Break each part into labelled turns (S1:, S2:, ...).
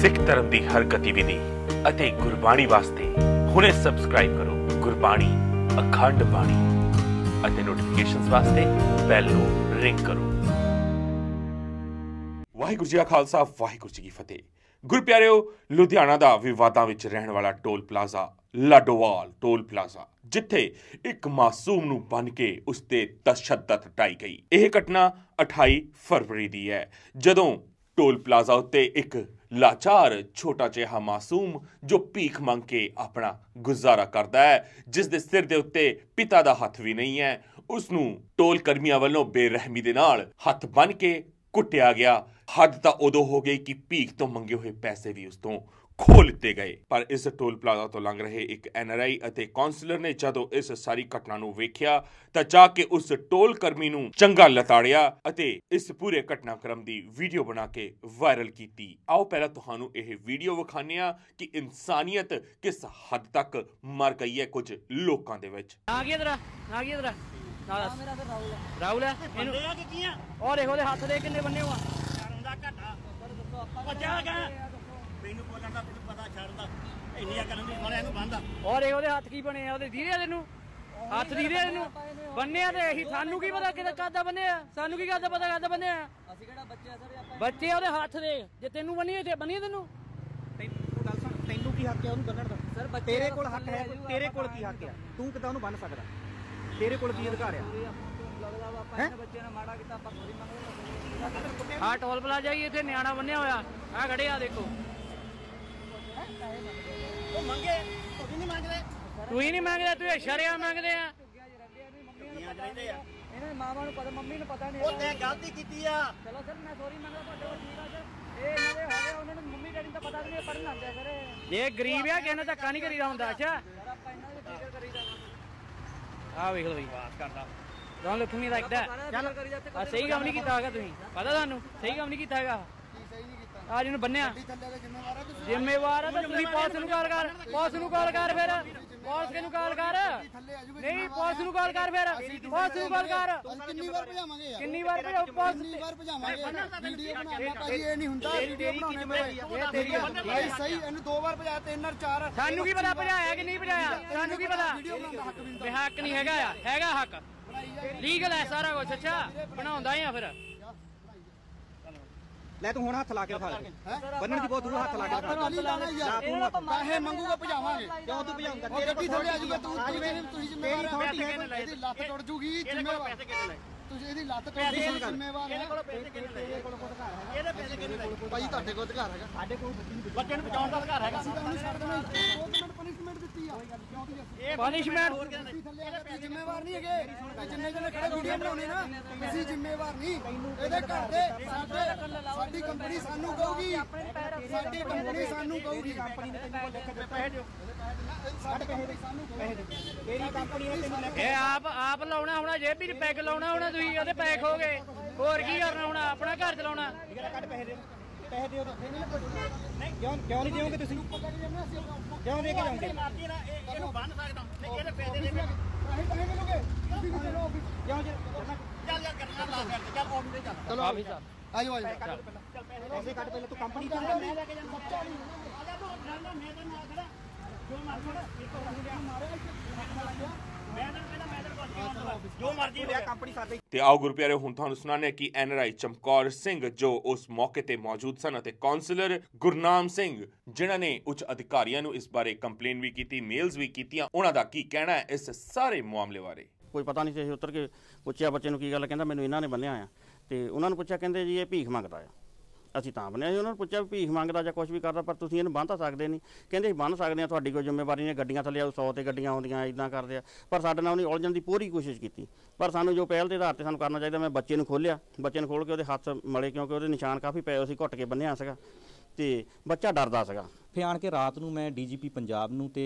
S1: ਸਿੱਖ ਧਰਮ ਦੀ ਹਰ ਗਤੀਵਿਧੀ ਅਤੇ ਗੁਰਬਾਣੀ ਵਾਸਤੇ ਹੁਣੇ ਸਬਸਕ੍ਰਾਈਬ ਕਰੋ ਗੁਰਬਾਣੀ ਅਖੰਡ ਬਾਣੀ ਅਤੇ ਨੋਟੀਫਿਕੇਸ਼ਨਸ ਵਾਸਤੇ ਬੈਲ ਨੂੰ ਰਿੰਗ ਕਰੋ। ਵਾਹਿਗੁਰੂ ਜੀ ਕਾ ਖਾਲਸਾ, ਵਾਹਿਗੁਰੂ ਜੀ ਕੀ ਫਤਿਹ। ਗੁਰ ਪਿਆਰਿਓ, ਲੁਧਿਆਣਾ ਦਾ ਵਿਵਾਦਾਂ ਵਿੱਚ ਰਹਿਣ ਵਾਲਾ toll plaza, Ladowal toll plaza, ਜਿੱਥੇ ਇੱਕ ਮਾਸੂਮ ਨੂੰ ਬੰਨ ਕੇ ਉਸ ਤੇ ਤਸ਼ੱਦਦ ਢਾਈ ਗਈ। ਇਹ ਘਟਨਾ 28 ਫਰਵਰੀ ਦੀ ਹੈ, ਜਦੋਂ ਟੋਲ ਪਲਾਜ਼ਾ ਉੱਤੇ ਇੱਕ ਲਾਚਾਰ ਛੋਟਾ ਜਿਹਾ ਮਾਸੂਮ ਜੋ ਭੀਖ ਮੰਗ ਕੇ ਆਪਣਾ ਗੁਜ਼ਾਰਾ ਕਰਦਾ ਹੈ, ਜਿਸ ਦੇ ਸਿਰ ਦੇ ਉੱਤੇ ਪਿਤਾ ਦਾ ਹੱਥ ਵੀ ਨਹੀਂ ਹੈ ਉਸ ਨੂੰ ਟੋਲ ਕਰਮੀਆਂ ਵੱਲੋਂ ਬੇਰਹਿਮੀ ਦੇ ਨਾਲ ਹੱਥ ਬੰਨ ਕੇ ਕੁੱਟਿਆ ਗਿਆ। ਹੱਦ ਤਾਂ ਉਦੋਂ ਹੋ ਗਈ ਕਿ ਭੀਖ ਤੋਂ ਮੰਗੇ ਹੋਏ ਪੈਸੇ ਵੀ ਉਸ ਤੋਂ ਖੋਹ ਲਿੱਤੇ ਗਏ। ਪਰ ਇਸ ਟੋਲ ਪਲਾਜ਼ਾ ਤੋਂ ਲੰਘ ਰਹੇ ਇੱਕ ਐਨਆਰਆਈ ਅਤੇ ਕਾਉਂਸਲਰ ਨੇ ਜਦੋਂ ਇਸ ਸਾਰੀ ਘਟਨਾ ਨੂੰ ਵੇਖਿਆ ਤਾਂ ਜਾ ਕੇ ਉਸ ਟੋਲ ਕਰਮੀ ਨੂੰ ਚੰਗਾ ਲਤਾੜਿਆ ਅਤੇ ਇਸ ਪੂਰੇ ਘਟਨਾਕ੍ਰਮ ਦੀ ਵੀਡੀਓ ਬਣਾ ਕੇ ਵਾਇਰਲ ਕੀਤੀ। ਆਓ ਪਹਿਲਾਂ ਤੁਹਾਨੂੰ ਇਹ ਵੀਡੀਓ ਵਿਖਾਉਂਦੇ ਹਾਂ ਕਿ ਇਨਸਾਨੀਅਤ ਕਿਸ ਹੱਦ ਤੱਕ ਮਰ ਗਈ ਹੈ ਕੁਝ ਲੋਕਾਂ ਦੇ ਵਿੱਚ।
S2: ਆ ਗਿਆ ਤੇਰਾ ਆ ਗਿਆ ਤੇਰਾ
S3: ਮੇਰਾ ਤਾਂ ਰਾਹੁਲ ਹੈ।
S2: ਰਾਹੁਲ ਹੈ? ਇਹਨੂੰ
S3: ਬੰਦੇ ਆ ਕਿ ਕੀ ਆ?
S2: ਔਰ ਦੇਖੋ ਉਹਦੇ ਹੱਥ ਦੇ ਕਿੰਨੇ ਬੰਨੇ ਹੋਆ।
S3: ਸ਼ਰਮ ਦਾ ਘਾਟਾ। ਭੱਜਾ ਗਾ ਮੈਨੂੰ ਬੋਲਣ ਦਾ ਤੈਨੂੰ ਪਤਾ ਸ਼ਰਮ ਦਾ। ਇੰਨੀਆਂ ਕਰਨ ਦੀ ਸਾਰਿਆਂ ਨੂੰ ਬੰਦਾ
S2: ਔਰ ਇਹ ਉਹਦੇ ਹੱਥ ਕੀ ਬਣੇ ਆ? ਉਹਦੇ ਦੀਦੇ ਤੈਨੂੰ ਹੱਥ ਦੀਦੇ ਇਹਨੂੰ ਬੰਨਿਆ ਤੇ ਇਹੀ। ਸਾਨੂੰ ਕੀ ਪਤਾ ਕਿਹਦਾ ਕਾਦਾ ਬੰਨਿਆ ਸਾਨੂੰ ਕੀ ਕਾਦਾ ਪਤਾ ਕਾਦਾ ਬੰਨਿਆ
S4: ਅਸੀਂ ਕਿਹੜਾ ਬੱਚੇ ਆ ਸਰ ਆਪਾਂ
S2: ਬੱਚੇ ਉਹਦੇ ਹੱਥ ਦੇ। ਜੇ ਤੈਨੂੰ ਬੰਨੀਏ ਤੇ ਬੰਨੀਏ ਤੈਨੂੰ।
S5: ਤੈਨੂੰ ਗੱਲ ਸੁਣ ਤੈਨੂੰ ਕੀ ਹੱਕ ਹੈ ਉਹਨੂੰ ਬੰਨਣ ਦਾ?
S4: ਸਰ ਬੱਚੇ
S5: ਤੇਰੇ ਕੋਲ ਹੱਕ ਹੈ ਤੇਰੇ ਕੋਲ ਕੀ ਹੱਕ ਹੈ ਤੂੰ ਕਿਦਾਂ ਉਹਨੂੰ ਬੰਨ ਸਕਦਾ? ਤੇਰੇ ਕੋਲ ਕੀ ਅਧਿਕਾਰ ਆ?
S4: ਲੱਗਦਾ ਵਾ? ਆਪਾਂ ਇਹਨਾਂ ਬੱਚਿਆਂ ਨੇ ਮਾੜਾ ਕੀਤਾ ਆਪਾਂ ਸੋਰੀ ਮੰਗਦੇ
S2: ਆਹ ਟੋਲ ਪਲਾਜ਼ਾ ਹੀ ਇੱਥੇ ਨਿਆਣਾ ਬੰਨਿਆ ਹੋਇਆ। ਆ ਖੜੇ ਆ ਦੇਖੋ।
S3: ਉਹ ਮੰਗੇ ਤੁਸੀਂ ਨਹੀਂ ਮੰਗਦੇ।
S2: ਤੂੰ ਹੀ ਨਹੀਂ ਮੰਗਦਾ ਤੂੰ ਸ਼ਰਿਆ ਮੰਗਦੇ ਆ।
S3: ਦੁਨੀਆ 'ਚ ਰਹਿੰਦੇ ਆ
S4: ਇਹਨਾਂ ਮਾਵਾਂ ਨੂੰ ਪਤਾ ਮੰਮੀ ਨੂੰ ਪਤਾ ਨਹੀਂ
S3: ਉਹ ਤੇ ਗਲਤੀ ਕੀਤੀ ਆ।
S4: ਚਲੋ ਸਰ ਮੈਂ ਸੋਰੀ ਮੰਗਦਾ ਤੁਹਾਡੇ ਕੋਲ ਠੀਕ ਆ ਸਰ। ਇਹ ਇਹਨਾਂ ਦੇ ਉਹਨਾਂ ਨੂੰ ਮੰਮੀ ਡੈਡੀ ਨੂੰ ਤਾਂ ਪਤਾ ਵੀ ਨਹੀਂ ਪੜਨ ਗਿਆ ਸਰ ਇਹ।
S2: ਗਰੀਬ ਆ ਕਿਸੇ ਨੇ ਧੱਕਾ ਨਹੀਂ ਕਰੀਦਾ ਹੁੰਦਾ ਅੱਛਾ।
S4: ਸਰ ਆਪਾਂ ਇਹਨਾਂ ਦੀ ਫਿਕਰ ਕਰੀਦਾ
S2: ਆ ਵੇਖ ਲਓ ਜੀ। ਬਾਤ ਕਰਦਾ don't look me like that
S4: ਚੱਲ ਕਰੀ ਜਾਂਦੇ
S2: ਆ ਸਹੀ ਕੰਮ ਨਹੀਂ। ਕੀਤਾ ਹੈਗਾ ਤੁਸੀਂ। ਪਤਾ ਤੁਹਾਨੂੰ? ਸਹੀ ਕੰਮ ਨਹੀਂ ਕੀਤਾ ਹੈਗਾ। ਆ ਜਿਹਨੂੰ ਬੰਨਿਆ। ਜ਼ਿੰਮੇਵਾਰ ਆ ਤਾਂ ਤੁਸੀਂ ਪੁਲਿਸ ਨੂੰ ਕਾਲ ਕਰ ਪੁਲਿਸ ਨੂੰ ਕਾਲ ਕਰ ਫਿਰ। ਪੁਲਿਸ ਨੂੰ ਕਾਲ ਕਰ? ਨਹੀਂ ਪੁਲਿਸ ਨੂੰ ਕਾਲ ਕਰ ਫਿਰ। ਪੁਲਿਸ ਨੂੰ ਕਾਲ ਕਰ।
S6: ਕਿੰਨੀ ਵਾਰ ਭਜਾਵਾਂਗੇ
S2: ਕਿੰਨੀ ਵਾਰ ਪੁਲਿਸ
S6: ਕਿੰਨੀ ਵਾਰ ਭਜਾਵਾਂਗੇ ਵੀਡੀਓ ਬਣਾਉਣਾ ਭਾਈ ਇਹ ਨਹੀਂ ਹੁੰਦਾ ਵੀਡੀਓ ਬਣਾਉਣੇ
S2: ਇਹ ਤੇਰੀ।
S6: ਭਾਈ ਸਹੀ ਇਹਨੂੰ ਦੋ ਵਾਰ ਭਜਾਇਆ ਤਿੰਨ ਵਾਰ ਚਾਰ
S2: ਸਾਨੂੰ ਕੀ ਪਤਾ ਭਜਾਇਆ ਕਿ ਨਹੀਂ ਭਜਾਇਆ? ਸਾਨੂੰ ਕੀ ਪਤਾ? ਵੀ ਹੱਕ ਨਹੀਂ ਹੈਗਾ ਆ। ਹੈਗਾ ਹੱਕ। ਲੀਗਲ ਹੈ ਸਾਰਾ ਕੁਝ ਅੱਛਾ? ਬਣਾਉਂਦਾ ਹੀ ਆ ਫਿਰ।
S5: ਲੈ ਤੂੰ ਹੁਣ ਹੱਥ ਲਾ ਕੇ ਦਿਖਾ ਦੇ। ਬੰਨਣ ਦੀ ਬਹੁਤ ਦੂਰ ਹੱਥ ਲਾ ਕੇ ਦਿਖਾ
S6: ਨਹੀਂ ਲਾਣਾ ਯਾਰ ਪੈਸੇ ਮੰਗੂਗਾ ਭਜਾਵਾਂਗੇ।
S5: ਕਿਉਂ ਤੂੰ ਭਜਾਉਂਗਾ
S6: ਉਹ ਗੱਡੀ ਥੱਲੇ ਆ ਜਾਊਗਾ ਤੂੰ ਤੂੰ ਤੁਸੀਂ- ਜ਼ਿੰਮੇਵਾਰ ਹੋ ਇਹਦੀ ਲੱਤ ਟੁੱਟ ਜੂਗੀ ਜ਼ਿੰਮੇਵਾਰ।
S3: ਪੈਸੇ ਕਿਹਨੇ ਲਏ?
S6: ਤੁਸੀਂ ਇਹਦੀ ਲੱਤ ਟੁੱਟ ਜੂਗੀ ਜ਼ਿੰਮੇਵਾਰ
S3: ਇਹਦੇ
S6: ਹੈ।
S3: ਕੋਲ ਪੈਸੇ ਕਿਹਨੇ ਲਏ ਇਹਦੇ ਪੈਸੇ ਕਿਹਨੇ ਲਏ
S6: ਭਾਈ ਤੁਹਾਡੇ ਕੋਲ ਅਧਿਕਾਰ ਹੈਗਾ। ਸਾਡੇ ਕੋਲ
S3: ਬੱਚੇ ਨੂੰ ਬਚਾਉਣ ਦਾ ਅਧਿਕਾਰ ਹੈਗਾ।
S6: ਉਹਨੂੰ ਛੱਡ ਦੇਣਾ। ਦੋ ਮਿੰਟ ਪਨਿਸ਼ਮੈਂਟ ਦਿੱਤੀ ਆ। ਕਿਉਂਕਿ ਅਸੀਂ
S2: ਪਨਿਸ਼ਮੈਂਟ
S6: ਜ਼ਿੰਮੇਵਾਰ ਨਹੀਂ ਹੈਗੇ। ਤੇ ਜਿੰਨੇ ਜਣੇ ਖੜੇ ਵੀਡੀਓ ਬਣਾਉਣੀ ਨਾ ਤੁਸੀਂ ਜ਼ਿੰਮੇਵਾਰ ਨਹੀਂ। ਇਹਦੇ ਘਰ ਦੇ ਸਾਡੇ ਸਾਡੀ ਕੰਪਨੀ ਸਾਨੂੰ ਕਹੂਗੀ। ਸਾਡੀ ਕੰਪਨੀ ਸਾਨੂੰ ਕਹੂਗੀ। ਕੰਪਨੀ ਨੇ ਤੈਨੂੰ ਪੈਸੇ ਦਿਓ ਸਾਡੇ ਪੈਸੇ ਸਾਨੂੰ ਕਹੂਗੀ।
S5: ਤੇਰੀ ਕੰਪਨੀ ਨੇ ਤੈਨੂੰ
S2: ਇਹ ਆਪ ਆਪ ਲਾਉਣਾ ਹੋਣਾ ਜੇਬੀ ਚ ਪੈਗ ਲਾਉਣਾ ਹੋਣਾ ਤੁਸੀਂ ਉਹਦੇ ਹੋ ਗਏ ਹੋਰ ਕੀ ਕਰਨਾ ਹੋਣਾ? ਆਪਣਾ ਘਰ ਚਲਾਉਣਾ।
S5: ਕੱਢ ਪੈਸੇ ਦੇ ਪੈਸੇ ਦਿਓ ਤਾਂ ਨਹੀਂ ਕਿਉਂ ਕਿਉਂ ਨਹੀਂ ਦਿਓਗੇ ਤੁਸੀਂ? ਕਿਉਂ ਦੇ ਕੇ ਜਾਓਗੇ?
S3: ਮਾਰਦੀ ਨਾ ਇਹ ਇਹਨੂੰ ਬੰਨ ਸਕਦਾ ਨਹੀਂ ਇਹਦੇ ਪੈਸੇ ਦੇ
S6: ਪੈਸੇ ਪੈਸੇ ਮਿਲੋਗੇ ਤੁਸੀਂ ਕਿੱਥੇ ਰਹੋ ਆਫਿਸ
S5: ਕਿਉਂ ਜੇ
S3: ਚੱਲ ਯਾਰ ਕਰਨਾ ਲਾ ਕਰ ਚੱਲ ਆਫਿਸ ਤੇ ਚੱਲ।
S6: ਚਲੋ ਆਜੋ ਆਜੋ।
S5: ਪੈਸੇ ਕੱਢ ਪਹਿਲਾਂ। ਤੂੰ ਕੰਪਨੀ ਤੋਂ
S3: ਮੈਂ ਲੈ ਕੇ ਨਹੀਂ। ਆ ਜਾ ਤੂੰ ਨਾਲ ਮੈਂ ਤੈਨੂੰ ਆ ਖੜਾ। ਜੋ ਮਰਜ਼ੀ ਹੋਵੇ, ਇੱਕ ਹੋਰ ਮਾਰਿਆ ਮੈਂ ਤੈਨੂੰ ਜੋ ਮਰਜ਼ੀ
S5: ਲਿਆ ਕੰਪਨੀ ਸਾਡੇ
S1: ਤੇ ਆਓ ਗੁਰਪਿਆਰੇ ਹੁਣ ਤੁਹਾਨੂੰ ਹਾਂ ਕਿ ਐਨਆਰਆਈ ਚਮਕੌਰ ਸਿੰਘ ਜੋ ਉਸ ਮੌਕੇ ਤੇ ਮੌਜੂਦ ਸਨ ਅਤੇ ਕਾਉਂਸਲਰ ਗੁਰਨਾਮ ਸਿੰਘ ਜਿਨ੍ਹਾਂ ਨੇ ਉੱਚ ਅਧਿਕਾਰੀਆਂ ਨੂੰ ਇਸ ਬਾਰੇ ਕੰਪਲੇਨ ਵੀ ਕੀਤੀ ਮੇਲਸ ਵੀ ਕੀਤੀਆਂ ਉਹਨਾਂ ਦਾ ਕੀ ਕਹਿਣਾ ਹੈ ਇਸ ਸਾਰੇ ਮਾਮਲੇ ਬਾਰੇ?
S7: ਕੋਈ ਪਤਾ ਨਹੀਂ ਸੀ ਅਸੀਂ ਉਤਰ ਕੇ ਪੁੱਛਿਆ ਬੱਚੇ ਨੂੰ ਕੀ ਗੱਲ ਕਹਿੰਦਾ ਮੈਨੂੰ ਇਹਨਾਂ ਨੇ ਬੰਨਿਆ ਆ ਤੇ ਉਹਨਾਂ ਨੂੰ ਪੁੱਛਿਆ ਕਹਿੰਦੇ ਜੀ ਇਹ ਭੀਖ ਮੰਗਦਾ ਆ। ਅਸੀਂ ਤਾਂ ਬੰਨਿਆ ਸੀ, ਉਹਨਾਂ ਨੂੰ ਪੁੱਛਿਆ ਵੀ ਭੀਖ ਮੰਗਦਾ ਜਾਂ ਕੁਝ ਵੀ ਕਰਦਾ, ਪਰ ਤੁਸੀਂ ਇਹਨੂੰ ਬੰਨ ਤਾਂ ਸਕਦੇ ਨਹੀਂ। ਕਹਿੰਦੇ ਅਸੀਂ ਬੰਨ ਸਕਦੇ ਆ ਤੁਹਾਡੀ ਕੋਈ ਜ਼ਿੰਮੇਵਾਰੀ ਨਹੀਂ, ਗੱਡੀਆਂ ਥੱਲੇ ਆਉ 100 ਤੇ ਗੱਡੀਆਂ ਆਉਂਦੀਆਂ ਇਦਾਂ ਕਰਦੇ ਆ। ਪਰ ਸਾਡੇ ਨਾਲ ਉਹਨੇ ਉਲਝਣ ਦੀ ਪੂਰੀ ਕੋਸ਼ਿਸ਼ ਕੀਤੀ। ਪਰ ਸਾਨੂੰ ਜੋ ਪਹਿਲ ਦੇ ਆਧਾਰ ਤੇ ਸਾਨੂੰ ਕਰਨਾ ਚਾਹੀਦਾ, ਮੈਂ ਬੱਚੇ ਨੂੰ ਖੋਲਿਆ ਬੱਚੇ ਨੂੰ ਖੋਲ ਕੇ ਉਹਦੇ ਹੱਥ ਮਲੇ, ਕਿਉਂਕਿ ਉਹਦੇ ਨਿਸ਼ਾਨ ਕਾਫੀ ਪਏ ਹੋਏ ਸੀ, ਘੁੱਟ ਕੇ ਬੰਨਿਆ ਸੀਗਾ। ਤੇ ਬੱਚਾ ਡਰਦਾ ਸੀਗਾ।
S8: ਫਿਰ ਆਣ ਕੇ ਰਾਤ ਨੂੰ ਮੈਂ ਡੀਜੀਪੀ ਪੰਜਾਬ ਨੂੰ ਤੇ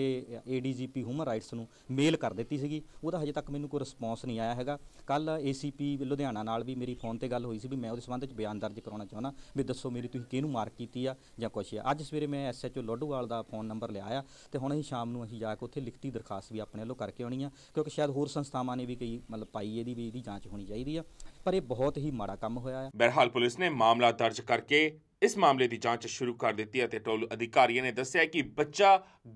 S8: ਏਡੀਜੀਪੀ ਹਿਊਮਨ ਰਾਈਟਸ ਨੂੰ ਮੇਲ ਕਰ ਦਿੱਤੀ ਸੀਗੀ। ਉਹਦਾ ਹਜੇ ਤੱਕ ਮੈਨੂੰ ਕੋਈ ਰਿਸਪੌਂਸ ਨਹੀਂ ਆਇਆ ਹੈਗਾ। ਕੱਲ ਏਸੀਪੀ ਲੁਧਿਆਣਾ ਨਾਲ ਵੀ ਮੇਰੀ ਫੋਨ ਤੇ ਗੱਲ ਹੋਈ ਸੀ ਵੀ ਮੈਂ ਉਹਦੇ ਸੰਬੰਧ ਵਿੱਚ ਬਿਆਨ ਦਰਜ ਕਰਾਉਣਾ ਚਾਹੁੰਦਾ ਵੀ ਦੱਸੋ ਮੇਰੀ ਤੁਸੀਂ ਕਿਹਨੂੰ ਮਾਰਕ ਕੀਤੀ ਆ ਜਾਂ ਕੁਛ ਆ। ਅੱਜ ਸਵੇਰੇ ਮੈਂ ਐਸਐਚਓ ਲੋਡੂਵਾਲ ਦਾ ਫੋਨ ਨੰਬਰ ਲਿਆ ਆ ਤੇ ਹੁਣ ਅਸੀਂ ਸ਼ਾਮ ਨੂੰ ਅਸੀਂ ਜਾ ਕੇ ਉੱਥੇ ਲਿਖਤੀ ਦਰਖਾਸਤ ਵੀ ਆਪਣੇ ਵੱਲੋਂ ਕਰਕੇ ਆਉਣੀ ਆ ਕਿਉਂਕਿ ਸ਼ਾਇਦ ਹੋਰ ਸੰਸਥਾਵਾਂ ਨੇ ਵੀ ਕਈ ਮਤਲਬ ਪਾਈ ਇਹਦੀ ਵੀ ਇਹਦੀ ਜਾਂਚ ਹੋਣੀ ਚਾਹੀਦੀ ਆ। ਪਰ ਇਹ ਬਹੁਤ ਹੀ ਮਾੜਾ ਕੰਮ ਹੋਇਆ ਆ।
S1: ਬਹਰਹਾਲ ਪੁਲਿਸ ਨੇ ਮਾਮਲਾ ਦਰਜ ਕਰਕੇ ਇਸ ਮਾਮਲੇ ਦੀ ਜਾਂਚ ਸ਼ੁਰੂ ਕਰ ਦਿੱਤੀ ਅਤੇ ਟੋਲ ਅਧਿਕਾਰੀਆਂ ਨੇ ਦੱਸਿਆ ਕਿ ਬੱਚਾ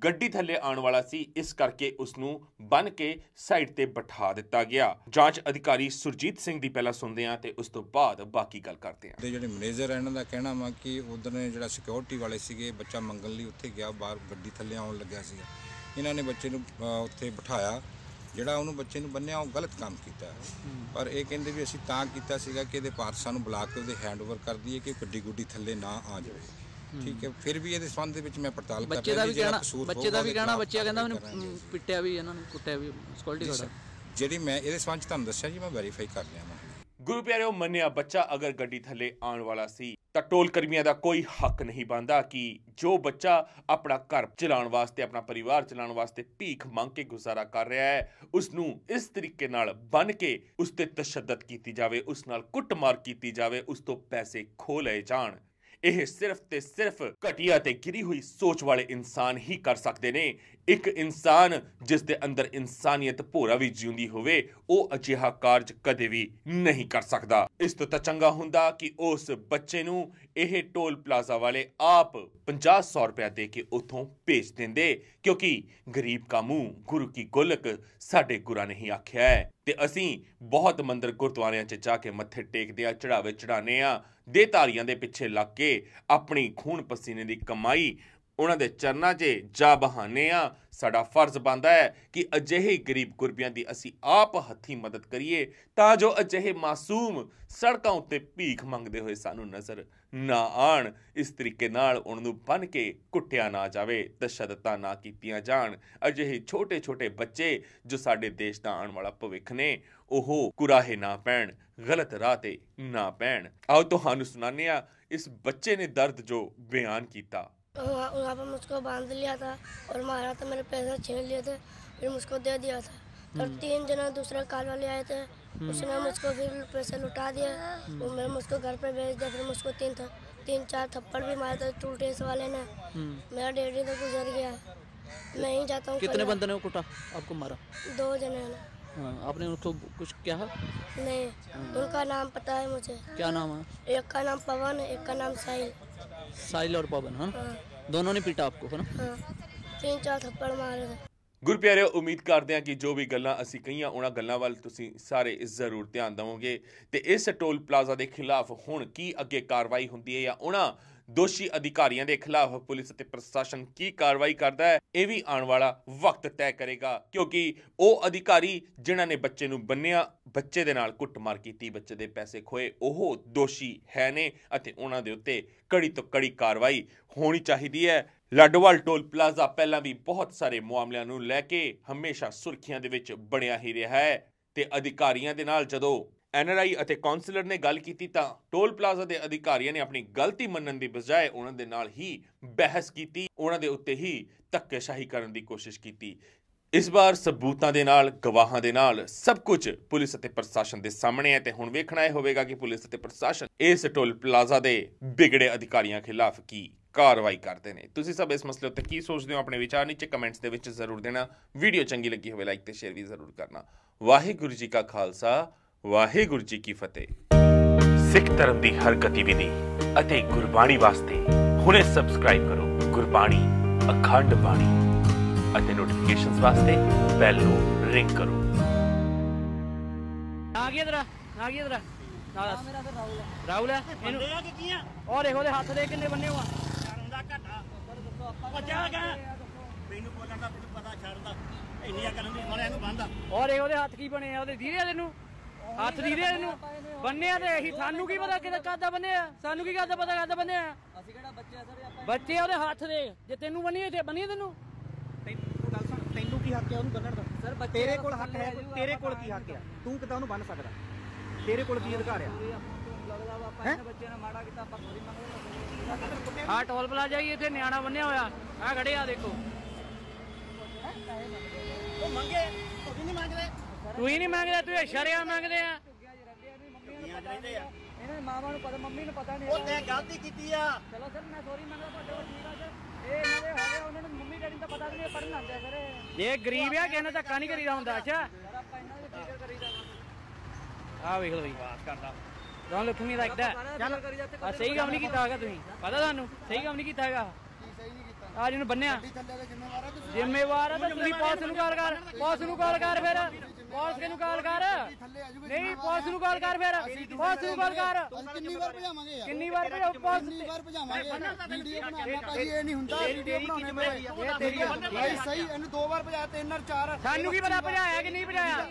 S1: ਗੱਡੀ ਥੱਲੇ ਆਉਣ ਵਾਲਾ ਸੀ ਇਸ ਕਰਕੇ ਉਸ ਨੂੰ ਬੰਨ ਕੇ ਸਾਈਡ ਤੇ ਬਿਠਾ ਦਿੱਤਾ ਗਿਆ। ਜਾਂਚ ਅਧਿਕਾਰੀ ਸੁਰਜੀਤ ਸਿੰਘ ਦੀ ਪਹਿਲਾਂ ਸੁਣਦੇ ਹਾਂ ਤੇ ਉਸ ਤੋਂ ਬਾਅਦ ਬਾਕੀ ਗੱਲ ਕਰਦੇ ਹਾਂ।
S9: ਦੇ ਜਿਹੜੇ ਮੈਨੇਜਰ ਆ ਇਹਨਾਂ ਦਾ ਕਹਿਣਾ ਵਾ ਕਿ ਉਧਰ ਨੇ ਜਿਹੜਾ ਸਿਕਿਉਰਿਟੀ ਵਾਲੇ ਸੀਗੇ ਬੱਚਾ ਮੰਗਣ ਲਈ ਉੱਥੇ ਗਿਆ ਬਾਹਰ ਗੱਡੀ ਥੱਲੇ ਆਉਣ ਲੱਗਿਆ ਸੀ ਇਹਨਾਂ ਨੇ ਬੱਚੇ ਨੂੰ ਅ, ਉੱਥੇ ਬਿਠਾਇਆ। ਜਿਹੜਾ ਉਹਨੂੰ ਬੱਚੇ ਨੂੰ ਬੰਨਿਆ ਉਹ ਗਲਤ ਕੰਮ ਕੀਤਾ। ਪਰ ਇਹ ਕਹਿੰਦੇ ਵੀ ਅਸੀਂ ਤਾਂ ਕੀਤਾ ਸੀਗਾ ਕਿ ਇਹਦੇ ਪਾਰਸਾਂ ਨੂੰ ਬੁਲਾ ਕੇ ਉਹਦੇ ਹੈਂਡਓਵਰ ਕਰ ਦਈਏ ਕਿ ਗੱਡੀ ਗੁੱਡੀ ਥੱਲੇ ਨਾ ਆ ਜਾਵੇ। ਠੀਕ ਹੈ ਫਿਰ ਵੀ ਇਹਦੇ ਸੰਬੰਧ ਦੇ ਵਿੱਚ ਮੈਂ ਪੜਤਾਲ ਕਰ
S2: ਬੱਚੇ ਦਾ ਵੀ ਕਹਿਣਾ ਬੱਚੇ ਦਾ ਵੀ ਕਹਿਣਾ ਬੱਚਾ ਕਹਿੰਦਾ ਮੈਨੂੰ ਪਿੱਟਿਆ ਵੀ ਇਹਨਾਂ ਨੂੰ ਕੁੱਟਿਆ ਵੀ ਸਕਿਉਰਟੀ ਗਾਰਡ
S9: ਜਿਹੜੀ ਮੈਂ ਇਹਦੇ ਸੰਬੰਧ ਤੁਹਾਨੂੰ ਦੱਸਿਆ ਜੀ ਮੈਂ ਵੈਰੀਫਾਈ ਕਰ ਲਿਆ ਮੈਂ
S1: ਗੁਰੂ ਪਿਆਰਿਓ, ਮੰਨਿਆ ਬੱਚਾ ਅਗਰ ਗੱਡੀ ਥੱਲੇ ਆਉਣ ਵਾਲਾ ਸੀ, ਤਾਂ ਟੋਲ ਕਰਮੀਆਂ ਦਾ ਕੋਈ ਹੱਕ ਨਹੀਂ ਬਣਦਾ ਕਿ ਜੋ ਬੱਚਾ ਆਪਣਾ ਘਰ ਚਲਾਉਣ ਵਾਸਤੇ, ਆਪਣਾ ਪਰਿਵਾਰ ਚਲਾਉਣ ਵਾਸਤੇ ਭੀਖ ਮੰਗ ਕੇ ਗੁਜ਼ਾਰਾ ਕਰ ਰਿਹਾ ਹੈ ਉਸ ਨੂੰ ਇਸ ਤਰੀਕੇ ਨਾਲ ਬੰਨ ਕੇ ਉਸ ਤੇ ਤਸ਼ੱਦਦ ਕੀਤੀ ਜਾਵੇ, ਉਸ ਨਾਲ ਕੁੱਟਮਾਰ ਕੀਤੀ ਜਾਵੇ, ਉਸ ਤੋਂ ਪੈਸੇ ਖੋਹ ਲਏ ਜਾਣ। ਇਹ ਸਿਰਫ ਤੇ ਸਿਰਫ ਘਟੀਆ ਤੇ ਗਿਰੀ ਹੋਈ ਸੋਚ ਵਾਲੇ ਇਨਸਾਨ ਹੀ ਕਰ ਸਕਦੇ ਨੇ। ਇੱਕ ਇਨਸਾਨ ਜਿਸ ਦੇ ਅੰਦਰ ਇਨਸਾਨੀਅਤ ਭੋਰਾ ਵੀ ਜਿਉਂਦੀ ਹੋਵੇ, ਉਹ ਅਜਿਹਾ ਕਾਰਜ ਕਦੇ ਵੀ ਨਹੀਂ ਕਰ ਸਕਦਾ। ਇਸ ਤੋਂ ਤਾਂ ਚੰਗਾ ਹੁੰਦਾ ਕਿ ਉਸ ਬੱਚੇ ਨੂੰ ਇਹ ਟੋਲ ਪਲਾਜ਼ਾ ਵਾਲੇ ਆਪ 50-100 ਰੁਪਇਆ ਦੇ ਕੇ ਉਥੋਂ ਭੇਜ ਦਿੰਦੇ, ਕਿਉਂਕਿ ਗਰੀਬ ਕਾ ਮੂੰਹ ਗੁਰੂ ਕੀ ਗੋਲਕ ਸਾਡੇ ਗੁਰਾਂ ਨੇ ਹੀ ਆਖਿਆ ਹੈ। ਤੇ ਅਸੀਂ ਬਹੁਤ ਮੰਦਰ ਗੁਰਦੁਆਰਿਆਂ 'ਚ ਜਾ ਕੇ ਮੱਥੇ ਟੇਕਦੇ ਆ ਚੜਾਵੇ ਚੜਾਣੇ ਆ, ਦੇ ਧਾਰੀਆਂ ਦੇ ਪਿੱਛੇ ਲੱਗ ਕੇ ਆਪਣੀ ਖੂਨ ਪਸੀਨੇ ਦੀ ਕਮਾਈ ਉਹਨਾਂ ਦੇ ਚਰਨਾਂ 'ਚ ਜਾ ਬਹਾਨੇ ਆ। ਸਾਡਾ ਫਰਜ਼ ਬਣਦਾ ਹੈ ਕਿ ਅਜਿਹੇ ਗਰੀਬ ਗੁਰਬਿਆਂ ਦੀ ਅਸੀਂ ਆਪ ਹੱਥੀਂ ਮਦਦ ਕਰੀਏ ਤਾਂ ਜੋ ਅਜਿਹੇ ਮਾਸੂਮ ਸੜਕਾਂ ਉੱਤੇ ਭੀਖ ਮੰਗਦੇ ਹੋਏ ਸਾਨੂੰ ਨਜ਼ਰ ਨਾ ਆਣ। ਇਸ ਤਰੀਕੇ ਨਾਲ ਉਹਨਾਂ ਨੂੰ ਬੰਨ ਕੇ ਕੁੱਟਿਆ ਨਾ ਜਾਵੇ ਤਸ਼ੱਦਦਾਂ ਨਾ ਕੀਤੀਆਂ ਜਾਣ। ਅਜਿਹੇ ਛੋਟੇ-ਛੋਟੇ ਬੱਚੇ ਜੋ ਸਾਡੇ ਦੇਸ਼ ਦਾ ਆਉਣ ਵਾਲਾ ਭਵਿੱਖ ਨੇ, ਉਹ ਕੁਰਾਹੇ ਨਾ ਪੈਣ, ਗਲਤ ਰਾਹ ਤੇ ਨਾ ਪੈਣ। ਆਓ ਤੁਹਾਨੂੰ ਸੁਣਾਉਂਦੇ ਆ ਇਸ ਬੱਚੇ ਨੇ ਦਰਦ ਜੋ ਬਿਆਨ ਕੀਤਾ।
S10: वहाँ पर मुझको बाँध लिया था और मारा था। मेरे पैसे छीन लिए थे फिर मुझको दे दिया था। तब तीन जना दूसरे कार वाले आए थे उसने मुझको फिर पैसे लुटा दिए। वो मेरे मुझको घर पे भेज दिया फिर मुझको तीन था तीन चार थप्पड़ भी मारे थे टूटे इस वाले ने। मेरा डेढ़ी तो गुजर गया। मैं ही जाता हूँ
S2: कितने बंदे ने कुटा? आपको मारा?
S10: दो जने ने।
S2: हाँ, आपने उनको कुछ क्या
S10: नहीं उनका नाम पता है मुझे।
S2: क्या नाम है?
S10: एक का नाम पवन एक का नाम साहिल।
S2: साहिल और पवन हाँ
S10: हाँ
S2: दोनों ने पीटा आपको है ना
S10: हाँ तीन चार थप्पड़ मारे थे
S1: ਗੁਰਪਿਆਰਿਓ ਉਮੀਦ ਕਰਦੇ ਹਾਂ ਕਿ ਜੋ ਵੀ ਗੱਲਾਂ ਅਸੀਂ ਕਹੀਆਂ ਉਹਨਾਂ ਗੱਲਾਂ ਵੱਲ ਤੁਸੀਂ ਸਾਰੇ ਜ਼ਰੂਰ ਧਿਆਨ ਦਿਵੋਗੇ ਤੇ ਇਸ ਟੋਲ ਪਲਾਜ਼ਾ ਦੇ ਖਿਲਾਫ ਹੁਣ ਕੀ ਅੱਗੇ ਕਾਰਵਾਈ ਹੁੰਦੀ ਹੈ ਜਾਂ ਉਹਨਾਂ ਦੋਸ਼ੀ ਅਧਿਕਾਰੀਆਂ ਦੇ ਖਿਲਾਫ ਪੁਲਿਸ ਅਤੇ ਪ੍ਰਸ਼ਾਸਨ ਕੀ ਕਾਰਵਾਈ ਕਰਦਾ ਹੈ, ਇਹ ਵੀ ਆਉਣ ਵਾਲਾ ਵਕਤ ਤੈਅ ਕਰੇਗਾ, ਕਿਉਂਕਿ ਉਹ ਅਧਿਕਾਰੀ ਜਿਨ੍ਹਾਂ ਨੇ ਬੱਚੇ ਨੂੰ ਬੰਨਿਆ, ਬੱਚੇ ਦੇ ਨਾਲ ਕੁੱਟਮਾਰ ਕੀਤੀ, ਬੱਚੇ ਦੇ ਪੈਸੇ ਖੋਏ, ਉਹ ਦੋਸ਼ੀ ਹੈ ਨੇ ਅਤੇ ਉਹਨਾਂ ਦੇ ਉੱਤੇ ਕੜੀ ਤੋਂ ਕੜੀ ਕਾਰਵਾਈ ਹੋਣੀ ਚਾਹੀਦੀ ਹੈ। ਲਾਡੋਵਾਲ ਟੋਲ ਪਲਾਜ਼ਾ ਪਹਿਲਾਂ ਵੀ ਬਹੁਤ ਸਾਰੇ ਮਾਮਲਿਆਂ ਨੂੰ ਲੈ ਕੇ ਹਮੇਸ਼ਾ ਸੁਰਖੀਆਂ ਦੇ ਵਿੱਚ ਬਣਿਆ ਹੀ ਰਿਹਾ ਹੈ। ਤੇ ਅਧਿਕਾਰੀਆਂ ਦੇ ਨਾਲ ਜਦੋਂ ਐਨਆਰਆਈ ਅਤੇ ਕਾਉਂਸਲਰ ਨੇ ਗੱਲ ਕੀਤੀ ਤਾਂ ਟੋਲ ਪਲਾਜ਼ਾ ਦੇ ਅਧਿਕਾਰੀਆਂ ਨੇ ਆਪਣੀ ਗਲਤੀ ਮੰਨਣ ਦੀ ਬਜਾਏ ਉਹਨਾਂ ਦੇ ਨਾਲ ਹੀ ਬਹਿਸ ਕੀਤੀ, ਉਹਨਾਂ ਦੇ ਉੱਤੇ ਹੀ ਧੱਕੇਸ਼ਾਹੀ ਕਰਨ ਦੀ ਕੋਸ਼ਿਸ਼ ਕੀਤੀ। ਇਸ ਵਾਰ ਸਬੂਤਾਂ ਦੇ ਨਾਲ, ਗਵਾਹਾਂ ਦੇ ਨਾਲ ਸਭ ਕੁਝ ਪੁਲਿਸ ਅਤੇ ਪ੍ਰਸ਼ਾਸਨ ਦੇ ਸਾਹਮਣੇ ਹੈ ਤੇ ਹੁਣ ਵੇਖਣਾ ਇਹ ਹੋਵੇਗਾ ਕਿ ਪੁਲਿਸ ਅਤੇ ਪ੍ਰਸ਼ਾਸਨ ਇਸ ਟੋਲ ਪਲਾਜ਼ਾ ਦੇ ਵਿਗੜੇ ਅਧਿਕਾਰੀਆਂ ਖਿਲਾਫ ਕੀ ਕਾਰਵਾਈ ਕਰਦੇ ਨੇ। ਤੁਸੀਂ ਸਭ ਇਸ ਮਸਲੇ ਉੱਤੇ ਕੀ ਸੋਚਦੇ ਹੋ, ਆਪਣੇ ਵਿਚਾਰ ਨੀਚੇ ਕਮੈਂਟਸ ਦੇ ਵਿੱਚ ਜ਼ਰੂਰ ਦੇਣਾ। ਵੀਡੀਓ ਚੰਗੀ ਲੱਗੀ ਹੋਵੇ, ਲਾਈਕ ਤੇ ਸ਼ੇਅਰ ਵੀ ਜ਼ਰੂਰ ਕਰਨਾ। ਵਾਹਿਗੁਰੂ ਜੀ ਕਾ ਖਾਲਸਾ ਵਾਹਿਗੁਰੂ ਜੀ ਕੀ ਫਤਿਹ। ਸਿੱਖ ਧਰਮ ਦੀ ਹਰ ਗਤੀਵਿਧੀ ਅਤੇ ਗੁਰਬਾਣੀ ਵਾਸਤੇ ਹੁਣੇ ਸਬਸਕ੍ਰਾਈਬ ਕਰੋ ਗੁਰਬਾਣੀ ਅਖੰਡ ਬਾਣੀ ਅਤੇ ਨੋਟੀਫਿਕੇਸ਼ਨਸ ਵਾਸਤੇ ਬੈਲ ਨੂੰ ਰਿੰਗ ਕਰੋ।
S2: ਆ ਗਿਆ ਤੇਰਾ ਆ ਗਿਆ ਤੇਰਾ। ਨਾਲ
S4: ਮੇਰਾ ਫਿਰ ਰਾਹੁਲ ਹੈ
S2: ਰਾਹੁਲ ਹੈ ਇਹਨੂੰ
S3: ਬੰਦੇ ਆ ਕਿ ਕੀ ਆ?
S2: ਔਰ ਦੇਖੋ ਉਹਦੇ ਹੱਥ ਦੇ ਕਿੰਨੇ ਬੰਨੇ ਹੋਆ
S3: ਹੁੰਦਾ ਘਾਟਾ। ਉਹ ਜਾ ਗਾ ਮੈਨੂੰ ਬੋਲਣ ਦਾ ਪਤਾ ਛੱਡਦਾ। ਇੰਨੀਆਂ ਕਰਨ ਦੀ ਮਾਰਿਆ ਇਹਨੂੰ ਬੰਦਾ।
S2: ਔਰ ਦੇਖੋ ਉਹਦੇ ਹੱਥ ਕੀ ਬਣੇ ਆ? ਉਹਦੇ ਦੀਦੇ ਤੈਨੂੰ? ਹੱਥ ਦੀਦੇ ਤੈਨੂੰ? ਬੰਨਿਆ ਤੇ ਇਹੀ ਸਾਨੂੰ ਕੀ ਪਤਾ ਕਿਹਦਾ ਕਾਦਾ ਬੰਨਿਆ ਸਾਨੂੰ ਕੀ ਕਾਦਾ ਪਤਾ ਕਾਦਾ ਬੰਨਿਆ
S4: ਅਸੀਂ ਕਿਹੜਾ ਬੱਚੇ ਆ ਸਰ ਆਪਾਂ
S2: ਬੱਚੇ ਉਹਦੇ ਹੱਥ ਦੇ। ਜੇ ਤੈਨੂੰ ਬੰਨੀ ਤੇ ਬੰਨੀ ਤੈਨੂੰ?
S5: ਤੈਨੂੰ ਗੱਲ ਸੁਣ ਤੈਨੂੰ ਕੀ ਹੱਕ ਹੈ ਉਹਨੂੰ ਬੰਨਣ ਦਾ?
S4: ਸਰ ਬੱਚੇ
S5: ਤੇਰੇ
S4: ਦਾ
S5: ਕੋਲ ਹੱਕ ਹੈ
S4: ਥੱਲੇ
S5: ਤੇਰੇ ਕੋਲ ਕੀ ਹੱਕ ਹੈ ਤੂੰ ਕਿਦਾਂ ਉਹਨੂੰ ਬੰਨ ਸਕਦਾ? ਤੇਰੇ ਕੋਲ ਕੀ ਅਧਿਕਾਰ ਆ?
S4: ਲੱਗਦਾ ਵਾ? ਆਪਾਂ ਇਹਨਾਂ ਬੱਚਿਆਂ ਨਾਲ ਮਾੜਾ ਕੀਤਾ ਆਪਾਂ ਸੋਰੀ ਮੰਗਦੇ
S2: ਆਹ ਟੋਲ ਪਲਾਜ਼ਾ ਹੀ ਇੱਥੇ ਨਿਆਣਾ ਬੰਨਿਆ ਹੋਇਆ। ਆ ਖੜੇ ਆ ਦੇਖੋ।
S3: ਉਹ ਮੰਗੇ ਉਹ ਵੀ ਨਹੀਂ ਮੰਗਦੇ।
S2: ਤੂੰ ਹੀ ਨਹੀਂ ਮੰਗਦਾ ਤੂੰ ਸ਼ਰਿਆ ਮੰਗਦੇ ਆ।
S4: ਇਹਨਾਂ ਦੇ ਮਾਵਾਂ ਨੂੰ ਪਤਾ ਮੰਮੀ ਨੂੰ ਪਤਾ ਨਹੀਂ
S3: ਉਹ ਤੇ ਗਲਤੀ ਕੀਤੀ ਆ।
S4: ਚਲੋ ਸਰ ਮੈਂ ਸੋਰੀ ਮੰਗਦਾ ਤੁਹਾਡੇ ਕੋਲ ਠੀਕ ਆ ਸਰ। ਇਹ ਇਹਨਾਂ ਦੇ ਹੈਗੇ ਉਹਨਾਂ ਨੂੰ ਮੰਮੀ ਡੈਡੀ ਨੂੰ ਤਾਂ ਪਤਾ ਵੀ ਨਹੀਂ ਪੜਨ ਆਉਂਦੇ ਸਰ ਇਹ।
S2: ਗਰੀਬ ਆ ਕਿਸੇ ਨਾਲ ਧੱਕਾ ਨਹੀਂ ਕਰੀਦਾ ਹੁੰਦਾ ਅੱਛਾ।
S4: ਸਰ ਆਪਾਂ ਇਹਨਾਂ ਦੇ ਫਿਕਰ ਕਰੀਦਾ ਵਾ।
S2: ਆ ਵੇਖ ਲਓ ਜੀ।
S3: ਬਾਤ ਕਰਦਾ।
S2: Don't look me like that ਚੱਲ ਆ ਸਹੀ ਕੰਮ ਨਹੀਂ ਕੀਤਾ ਹੈਗਾ ਤੁਸੀਂ। ਪਤਾ ਤੁਹਾਨੂੰ? ਸਹੀ ਕੰਮ ਨਹੀਂ ਕੀਤਾ ਹੈਗਾ। ਆ ਜਿਹਨੂੰ ਬੰਨਿਆ।
S6: ਜ਼ਿੰਮੇਵਾਰ ਆ ਤੁਸੀਂ?
S2: ਤਾਂ ਪੁਲਿਸ ਨੂੰ ਕਾਲ ਕਰ ਪੁਲਿਸ ਨੂੰ ਕਾਲ ਕਰ ਫਿਰ। ਪੁਲਿਸ ਕਿਹਨੂੰ ਕਾਲ ਕਰ? ਨਹੀਂ ਪੁਲਿਸ ਨੂੰ ਕਾਲ ਕਰ ਫਿਰ। ਪੁਲਿਸ ਨੂੰ ਕਾਲ ਕਰ।
S6: ਕਿੰਨੀ ਵਾਰ ਭਜਾਵਾਂਗੇ ਯਾਰ?
S2: ਕਿੰਨੀ ਵਾਰ ਭਜਾਓ? ਪੁਲਿਸ
S6: ਕਿੰਨੀ ਵਾਰ ਭਜਾਵਾਂਗੇ ਵੀਡੀਓ ਬਣਾਉਣਾ ਭਾਈ ਇਹ ਨਹੀਂ ਹੁੰਦਾ ਵੀਡੀਓ ਬਣਾਉਣੇ ਪਏ ਇਹ ਤੇਰੀ ਭਾਈ ਸਹੀ ਇਹਨੂੰ ਦੋ ਵਾਰ ਭਜਾਇਆ ਤਿੰਨ ਵਾਰ ਚਾਰ
S2: ਸਾਨੂੰ ਕੀ ਪਤਾ ਭਜਾਇਆ ਕਿ ਨਹੀਂ ਭਜਾਇਆ?